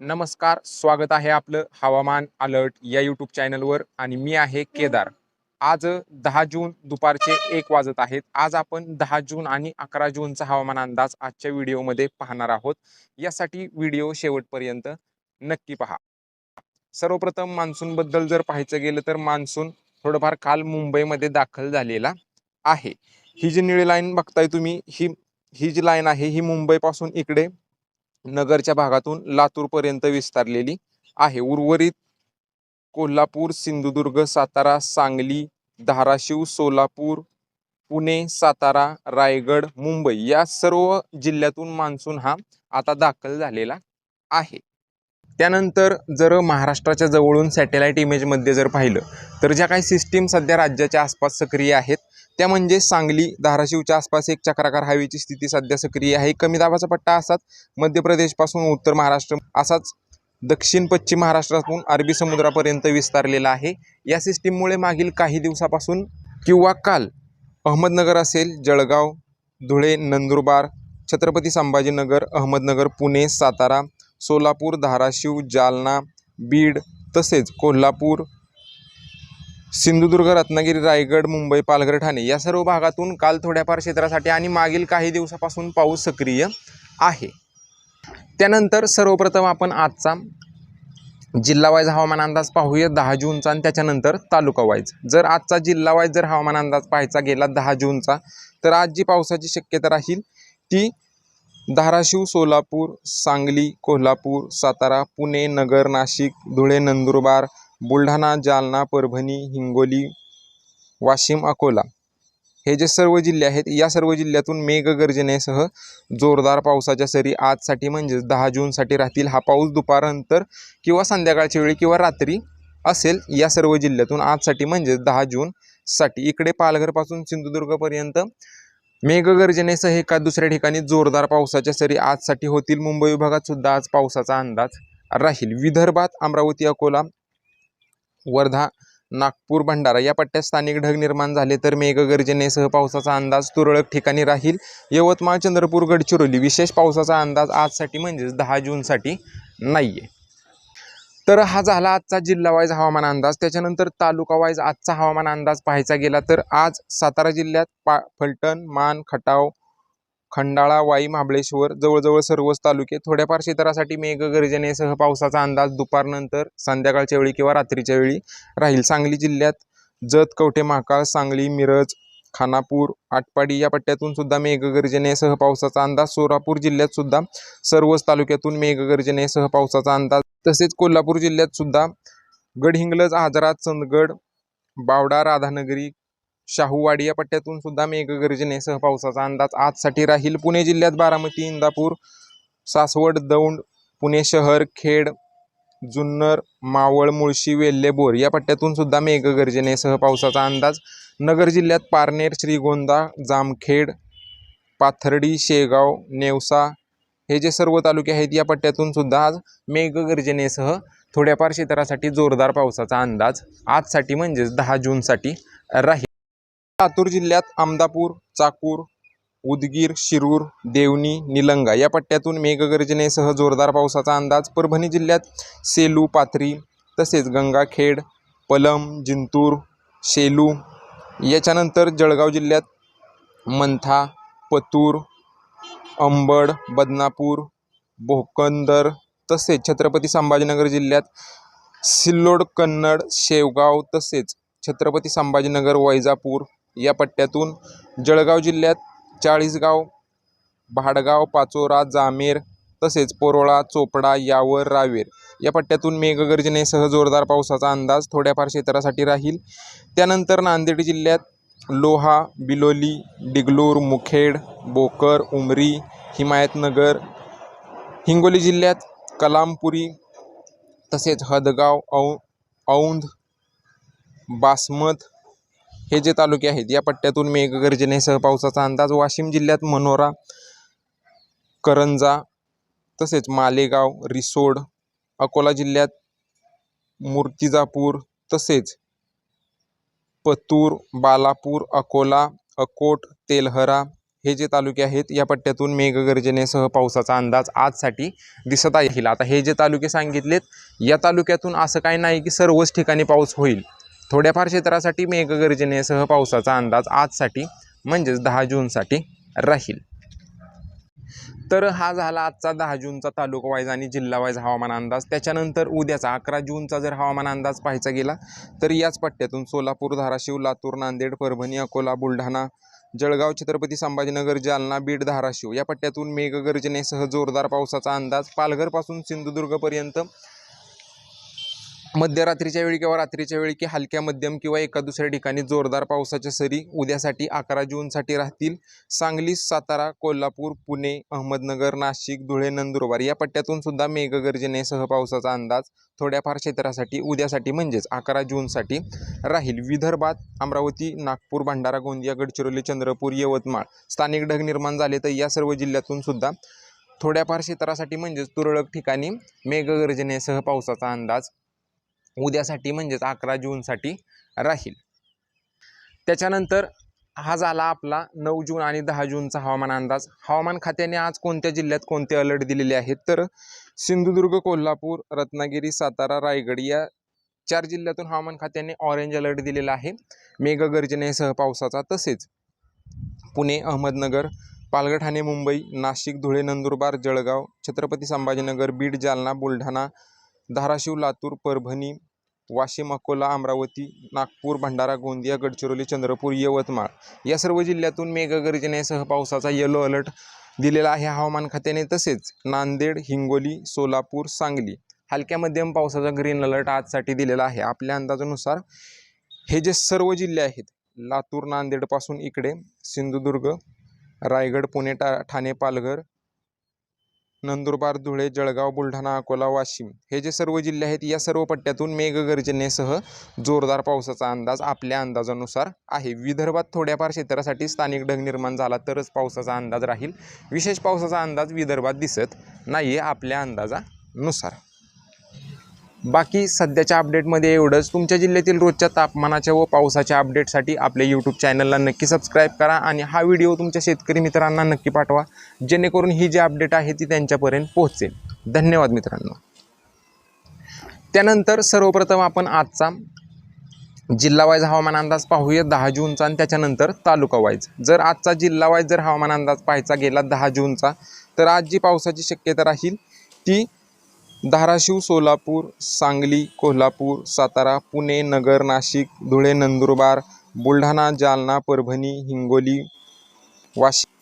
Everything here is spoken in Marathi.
नमस्कार स्वागत आहे आपलं हवामान अलर्ट या यूट्यूब चॅनलवर आणि मी आहे केदार. आज दहा जून दुपारचे एक वाजत आहेत. आज आपण दहा जून आणि अकरा जूनचा हवामान अंदाज आजच्या व्हिडिओमध्ये पाहणार आहोत. यासाठी व्हिडिओ शेवटपर्यंत नक्की पहा. सर्वप्रथम मान्सूनबद्दल जर पाहायचं गेलं तर मान्सून थोडंफार काल मुंबईमध्ये दाखल झालेला आहे. ही जी निळी लाईन बघताय तुम्ही ही ही जी लाईन आहे ही मुंबईपासून इकडे नगरच्या भागातून लातूरपर्यंत विस्तारलेली आहे. उर्वरित कोल्हापूर सिंधुदुर्ग सातारा सांगली धाराशिव सोलापूर पुणे सातारा रायगड मुंबई या सर्व जिल्ह्यातून मान्सून हा आता दाखल झालेला आहे. त्यानंतर जर महाराष्ट्राच्या जवळून सॅटेलाईट इमेजमध्ये जर पाहिलं तर ज्या काही सिस्टीम सध्या राज्याच्या आसपास सक्रिय आहेत त्या म्हणजे सांगली धाराशिवच्या आसपास एक चक्राकार हायवेची स्थिती सध्या सक्रिय आहे. कमी दाबाचा पट्टा असाच मध्य प्रदेशपासून उत्तर महाराष्ट्र असाच दक्षिण पश्चिम महाराष्ट्रातून अरबी समुद्रापर्यंत विस्तारलेला आहे. या सिस्टीममुळे मागील काही दिवसापासून किंवा काल अहमदनगर असेल जळगाव धुळे नंदुरबार छत्रपती संभाजीनगर अहमदनगर पुणे सातारा सोलापूर धाराशिव जालना बीड तसेच कोल्हापूर सिंधुदुर्ग रत्नागिरी रायगड मुंबई पालघर ठाणे या सर्व भागातून काल थोड्याफार क्षेत्रासाठी आणि मागील काही दिवसापासून पाऊस सक्रिय आहे. त्यानंतर सर्वप्रथम आपण आजचा जिल्हावाईज हवामान अंदाज पाहूया. दहा जूनचा आणि त्याच्यानंतर तालुका वाईज. जर आजचा जिल्हावाईज जर हवामान अंदाज पाहायचा गेला दहा जूनचा तर आज जी पावसाची शक्यता राहील ती धाराशिव सोलापूर सांगली कोल्हापूर सातारा पुणे नगर नाशिक धुळे नंदुरबार बुलढाणा जालना परभणी हिंगोली वाशिम अकोला हे जे सर्व जिल्हे आहेत या सर्व जिल्ह्यातून मेघगर्जनेसह जोरदार पावसाच्या सरी आजसाठी म्हणजेच दहा जूनसाठी राहतील. हा पाऊस दुपारनंतर किंवा संध्याकाळच्या वेळी किंवा रात्री असेल या सर्व जिल्ह्यातून आजसाठी म्हणजेच दहा जूनसाठी. इकडे पालघरपासून सिंधुदुर्गपर्यंत मेघगर्जनेसह एका दुसऱ्या ठिकाणी जोरदार पावसाच्या सरी आजसाठी होतील. मुंबई विभागात सुद्धा आज पावसाचा अंदाज राहील. विदर्भात अमरावती अकोला वर्धा नागपूर भंडारा या पट्ट्यात स्थानिक ढग निर्माण झाले तर मेघगर्जनेसह पावसाचा अंदाज तुरळक ठिकाणी राहील. यवतमाळ चंद्रपूर गडचिरोली विशेष पावसाचा अंदाज आजसाठी म्हणजेच दहा जूनसाठी नाही आहे तर हा झाला आजचा जिल्हावाईज हवामान अंदाज. त्याच्यानंतर तालुका वाईज आजचा हवामान अंदाज पाहायचा गेला तर आज सातारा जिल्ह्यात पा फलटण मान खटाव खंडाळा वाई महाबळेश्वर जवळजवळ सर्वच तालुके थोड्याफार क्षेत्रासाठी मेघगर्जनेसह पावसाचा अंदाज दुपारनंतर संध्याकाळच्या वेळी किंवा रात्रीच्या वेळी राहील. सांगली जिल्ह्यात जत कवठे महाकाळ सांगली मिरज खानापूर आटपाडी या पट्ट्यातून सुद्धा मेघगर्जनेसह पावसाचा अंदाज सोलापूर जिल्ह्यात सुद्धा सर्वच तालुक्यातून मेघगर्जनेसह पावसाचा अंदाज. तसेच कोल्हापूर जिल्ह्यात सुद्धा गडहिंग्लज आजरा चंदगड बावडा राधानगरी शाहूवाडी या पट्ट्यातून सुद्धा मेघगर्जनेसह पावसाचा अंदाज आजसाठी राहील. पुणे जिल्ह्यात बारामती इंदापूर सासवड दौंड पुणे शहर खेड जुन्नर मावळ मुळशी वेल्लेबोर या पट्ट्यातून सुद्धा मेघगर्जनेसह पावसाचा अंदाज. नगर जिल्ह्यात पारनेर श्रीगोंदा जामखेड पाथर्डी शेगाव नेवसा हे जे सर्व तालुके आहेत या पट्ट्यातून सुद्धा आज मेघगर्जनेसह थोड्याफार क्षेत्रासाठी जोरदार पावसाचा अंदाज आजसाठी म्हणजेच दहा जूनसाठी राहील. लातूर जिल्ह्यात आमदापूर चाकूर उदगीर शिरूर देवणी निलंगा या पट्ट्यातून मेघगर्जनेसह जोरदार पावसाचा अंदाज. परभणी जिल्ह्यात सेलू पाथरी तसेच गंगाखेड पलम जिंतूर शेलू याच्यानंतर जळगाव जिल्ह्यात मंथा पतूर अंबड बदनापूर भोकंदर तसेच छत्रपती संभाजीनगर जिल्ह्यात सिल्लोड कन्नड शेवगाव तसेच छत्रपती संभाजीनगर वैजापूर या पट्ट्यातून जळगाव जिल्ह्यात चाळीसगाव भाडगाव पाचोरा जामेर तसेच पोरोळा चोपडा यावर रावेर या पट्ट्यातून मेघगर्जनेसह जोरदार पावसाचा अंदाज थोड्याफार क्षेत्रासाठी राहील. त्यानंतर नांदेड जिल्ह्यात लोहा बिलोली डिगलूर मुखेड बोकर उमरी हिमायतनगर हिंगोली जिल्ह्यात कलामपुरी तसेच हदगाव औ औंध बासमत हे जे तालुके आहेत या पट्ट्यातून मेघगर्जनेसह पावसाचा अंदाज वाशिम जिल्ह्यात मनोरा करंजा तसेच मालेगाव रिसोड अकोला जिल्ह्यात मूर्तिजापूर तसेच पतूर बालापूर अकोला अकोट तेलहरा हे जे तालुके आहेत या पट्ट्यातून मेघगर्जनेसह पावसाचा अंदाज आजसाठी दिसत आहे. आता हे जे तालुके सांगितलेत या तालुक्यातून असं काही नाही की सर्वच ठिकाणी पाऊस होईल. थोड्याफार क्षेत्रासाठी मेघगर्जनेसह पावसाचा अंदाज आजसाठी म्हणजेच दहा जूनसाठी राहील. तर हा झाला आजचा दहा जूनचा तालुका वाईज आणि जिल्हा वाईज हवामान अंदाज. त्याच्यानंतर उद्याचा अकरा जूनचा जर हवामान अंदाज पाहायचा गेला तर याच पट्ट्यातून सोलापूर धाराशिव लातूर नांदेड परभणी अकोला बुलढाणा जळगाव छत्रपती संभाजीनगर जालना बीड धाराशिव या पट्ट्यातून मेघगर्जनेसह जोरदार पावसाचा अंदाज. पालघरपासून सिंधुदुर्गपर्यंत मध्यरात्रीच्या वेळी किंवा रात्रीच्या वेळी की हलक्या मध्यम किंवा एका दुसऱ्या ठिकाणी जोरदार पावसाच्या सरी उद्यासाठी अकरा जूनसाठी राहतील. सांगली सातारा कोल्हापूर पुणे अहमदनगर नाशिक धुळे नंदुरबार या पट्ट्यातून सुद्धा मेघगर्जनेसह पावसाचा अंदाज थोड्याफार क्षेत्रासाठी उद्यासाठी म्हणजेच अकरा जूनसाठी राहील. विदर्भात अमरावती नागपूर भंडारा गोंदिया गडचिरोली चंद्रपूर यवतमाळ स्थानिक ढग निर्माण झाले तर या सर्व जिल्ह्यातून सुद्धा थोड्याफार क्षेत्रासाठी म्हणजेच तुरळक ठिकाणी मेघगर्जनेसह पावसाचा अंदाज उद्यासाठी म्हणजेच अकरा जूनसाठी राहील. त्याच्यानंतर हा झाला आपला नऊ जून आणि दहा जूनचा हवामान अंदाज. हवामान खात्याने आज कोणत्या जिल्ह्यात कोणते अलर्ट दिलेले आहेत? तर सिंधुदुर्ग कोल्हापूर रत्नागिरी सातारा रायगड या चार जिल्ह्यातून हवामान खात्याने ऑरेंज अलर्ट दिलेला आहे. मेघगर्जनेसह पावसाचा तसेच. पुणे अहमदनगर पालघर ठाणे मुंबई नाशिक धुळे नंदुरबार जळगाव छत्रपती संभाजीनगर बीड जालना बुलढाणा धाराशिव लातूर परभणी वाशिम अकोला अमरावती नागपूर भंडारा गोंदिया गडचिरोली चंद्रपूर यवतमाळ या सर्व जिल्ह्यातून मेघगर्जनेसह पावसाचा येलो अलर्ट दिलेला आहे. हवामान खात्याने तसेच नांदेड हिंगोली सोलापूर सांगली हलक्या मध्यम पावसाचा ग्रीन अलर्ट आजसाठी दिलेला आहे. आपल्या अंदाजानुसार हे जे सर्व जिल्हे आहेत लातूर नांदेडपासून इकडे सिंधुदुर्ग रायगड पुणे टा ठाणे पालघर नंदुरबार धुळे जळगाव बुलढाणा अकोला वाशिम हे जे सर्व जिल्हे आहेत या सर्व पट्ट्यातून मेघगर्जनेसह जोरदार पावसाचा अंदाज आपल्या अंदाजानुसार आहे. विदर्भात थोड्याफार क्षेत्रासाठी स्थानिक ढग निर्माण झाला तरच पावसाचा अंदाज राहील. विशेष पावसाचा अंदाज विदर्भात दिसत नाही आहे आपल्या अंदाजानुसार. बाकी सध्याच्या अपडेटमध्ये एवढंच. तुमच्या जिल्ह्यातील रोजच्या तापमानाच्या व पावसाच्या अपडेटसाठी आपल्या यूट्यूब चॅनलला नक्की सबस्क्राईब करा आणि हा व्हिडिओ तुमच्या शेतकरी मित्रांना नक्की पाठवा जेणेकरून ही जी अपडेट आहे ती त्यांच्यापर्यंत पोहोचेल. धन्यवाद मित्रांनो. त्यानंतर सर्वप्रथम आपण आजचा जिल्हावाईज हवामान अंदाज पाहूया दहा जूनचा आणि त्याच्यानंतर तालुका वाईज. जर आजचा जिल्हावाईज जर हवामान अंदाज पाहायचा गेला दहा जूनचा तर आज जी पावसाची शक्यता राहील ती धाराशिव सोलापूर सांगली कोल्हापूर सातारा पुणे नगर नाशिक धुळे नंदुरबार बुलढाणा जालना परभणी हिंगोली वाशिम